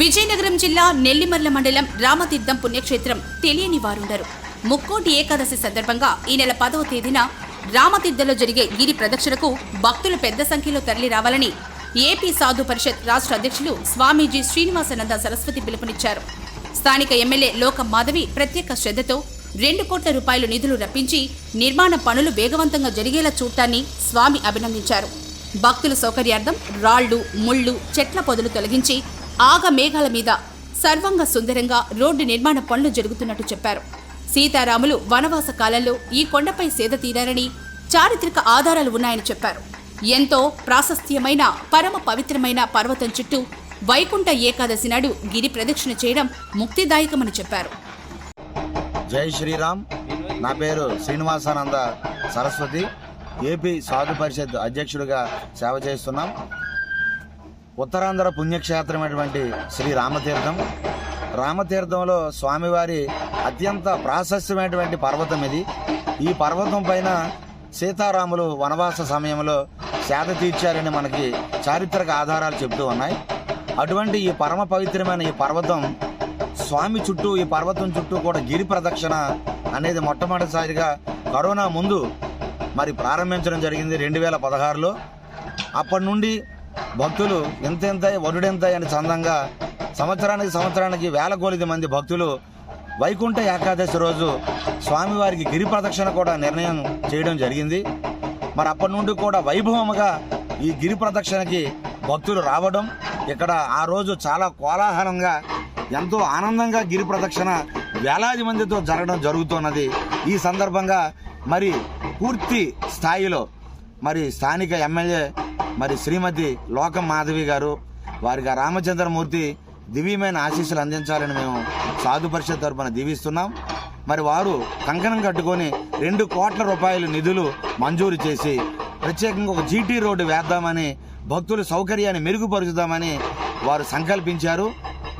విజయనగరం జిల్లా నెల్లిమర్ల మండలం రామతీర్థం పుణ్యక్షేత్రం తెలియని వారుండరు. ముక్కోటి ఏకాదశి సందర్భంగా ఈ నెల పదవ తేదీన రామతీర్థంలో జరిగే గిరి ప్రదక్షిణకు భక్తులు పెద్ద సంఖ్యలో తరలి రావాలని ఏపీ సాధు పరిషత్ రాష్ట్ర అధ్యక్షులు స్వామీజీ శ్రీనివాసానంద సరస్వతి పిలుపునిచ్చారు. స్థానిక ఎమ్మెల్యే లోక మాధవి ప్రత్యేక శ్రద్ధతో రెండు కోట్ల రూపాయలు నిధులు రప్పించి నిర్మాణ పనులు వేగవంతంగా జరిగేలా చూడటాన్ని స్వామి అభినందించారు. భక్తుల సౌకర్యార్థం రాళ్ళు ముళ్ళు చెట్ల పొదలు తొలగించి ఆగ మేఘాల మీద సర్వంగ సుందరంగా రోడ్డు నిర్మాణ పనులు జరుగుతున్నట్టు చెప్పారు. సీతారాములు వనవాస కాలంలో ఈ కొండపై సేద తీరారని చారిత్రక ఆధారాలు ఉన్నాయని చెప్పారు. ఎంతో ప్రాశస్త్యమైన పరమ పవిత్రమైన పర్వతం చుట్టూ వైకుంఠ ఏకాదశి నాడు గిరి ప్రదక్షిణ చేయడం ముక్తిదాయకమని చెప్పారు. జై శ్రీరామ్. నా పేరు శ్రీనివాసానంద సరస్వతి. ఏపీ సాధు పరిషత్ అధ్యక్షుడిగా సేవ చేస్తున్నాం. ఉత్తరాంధ్ర పుణ్యక్షేత్రమైనటువంటి శ్రీ రామతీర్థం. రామతీర్థంలో స్వామివారి అత్యంత ప్రాశస్యమైనటువంటి పర్వతం ఇది. ఈ పర్వతం పైన సీతారాములు వనవాస సమయంలో సేద తీర్చారని మనకి చారిత్రక ఆధారాలు చెబుతూ ఉన్నాయి. అటువంటి ఈ పరమ పవిత్రమైన ఈ పర్వతం స్వామి చుట్టూ ఈ పర్వతం చుట్టూ కూడా గిరి ప్రదక్షిణ అనేది మొట్టమొదటిసారిగా కరోనా ముందు మరి ప్రారంభించడం జరిగింది రెండు వేల పదహారులో. అప్పటి నుండి భక్తులు ఎంతెంత వరుడెంత అని చందంగా సంవత్సరానికి సంవత్సరానికి వేల కొలిది మంది భక్తులు వైకుంఠ ఏకాదశి రోజు స్వామివారికి గిరి ప్రదక్షిణ కూడా నిర్ణయం చేయడం జరిగింది. మరి అప్పటి నుండి కూడా వైభవముగా ఈ గిరి ప్రదక్షిణకి భక్తులు రావడం ఇక్కడ ఆ రోజు చాలా కోలాహలంగా ఎంతో ఆనందంగా గిరి ప్రదక్షిణ వేలాది మందితో జరగడం జరుగుతున్నది. ఈ సందర్భంగా మరి పూర్తి స్థాయిలో మరి స్థానిక ఎమ్మెల్యే మరి శ్రీమతి లోకం మాధవి గారు వారికి రామచంద్రమూర్తి దివ్యమైన ఆశీస్సులు అందించాలని మేము సాధు పరిషత్ తరపున దీవిస్తున్నాం. మరి వారు కంకణం కట్టుకొని రెండు కోట్ల రూపాయల నిధులు మంజూరు చేసి ప్రత్యేకంగా ఒక జీటీ రోడ్డు వేద్దామని భక్తుల సౌకర్యాన్ని మెరుగుపరుచుదామని వారు సంకల్పించారు.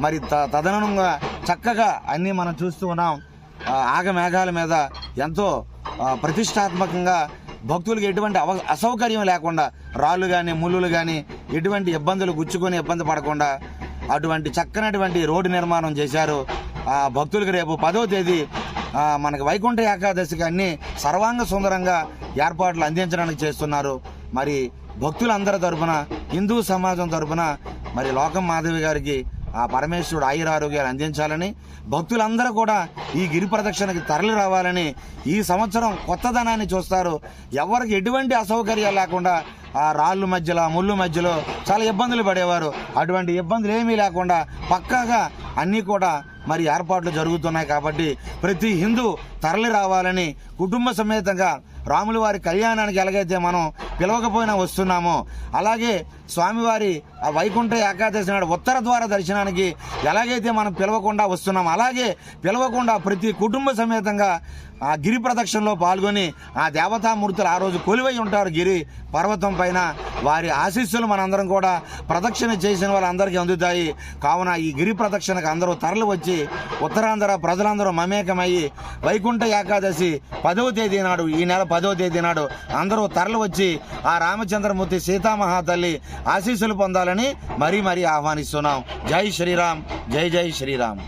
మరి త- తదనుగుణంగా చక్కగా అన్నీ మనం చూస్తూ ఉన్నాం. ఆగమేఘాల మీద ఎంతో ప్రతిష్టాత్మకంగా భక్తులకు ఎటువంటి అవ అసౌకర్యం లేకుండా రాళ్ళు కానీ ముళ్ళు కానీ ఎటువంటి ఇబ్బందులు గుచ్చుకొని ఇబ్బంది పడకుండా అటువంటి చక్కనటువంటి రోడ్డు నిర్మాణం చేశారు. భక్తులకు రేపు పదో తేదీ మనకి వైకుంఠ ఏకాదశికి అన్ని సర్వాంగ సుందరంగా ఏర్పాట్లు అందించడానికి చేస్తున్నారు. మరి భక్తులందరి తరపున హిందూ సమాజం తరపున మరి లోకం మాధవి గారికి ఆ పరమేశ్వరుడు ఆయురారోగ్యాలు అందించాలని భక్తులందరూ కూడా ఈ గిరి ప్రదక్షిణకి తరలి రావాలని ఈ సంవత్సరం కొత్తదనాన్ని చూస్తారు. ఎవరికి ఎటువంటి అసౌకర్యాలు లేకుండా ఆ రాళ్ళు మధ్యలో ముళ్ళు మధ్యలో చాలా ఇబ్బందులు పడేవారు. అటువంటి ఇబ్బందులు ఏమీ లేకుండా పక్కాగా అన్నీ కూడా మరి ఏర్పాట్లు జరుగుతున్నాయి కాబట్టి ప్రతి హిందూ తరలి రావాలని కుటుంబ సమేతంగా రాముల వారి కళ్యాణానికి ఎలాగైతే మనం పిలవకపోయినా వస్తున్నామో అలాగే స్వామివారి ఆ వైకుంఠ ఏకాదశి నాడు ఉత్తర ద్వార దర్శనానికి ఎలాగైతే మనం పిలవకుండా వస్తున్నాం అలాగే పిలవకుండా ప్రతి కుటుంబ సమేతంగా ఆ గిరి ప్రదక్షిణలో పాల్గొని ఆ దేవతామూర్తులు ఆ రోజు కొలువై ఉంటారు గిరి పర్వతం పైన. వారి ఆశీస్సులు మనందరం కూడా ప్రదక్షిణ చేసిన వాళ్ళందరికీ అందుతాయి. కావున ఈ గిరి ప్రదక్షిణకు అందరూ తరలి వచ్చి ఉత్తరాంధ్ర ప్రజలందరూ మమేకమయ్యి వైకుంఠ ఏకాదశి పదవ తేదీ నాడు ఈ నెల పదో తేదీ నాడు అందరూ తరలి వచ్చి ఆ రామచంద్రమూర్తి సీతామహాతల్లి ఆశీస్సులు పొందాలని మరీ మరీ ఆహ్వానిస్తున్నాం. జై శ్రీరామ్ జై జై శ్రీరామ్.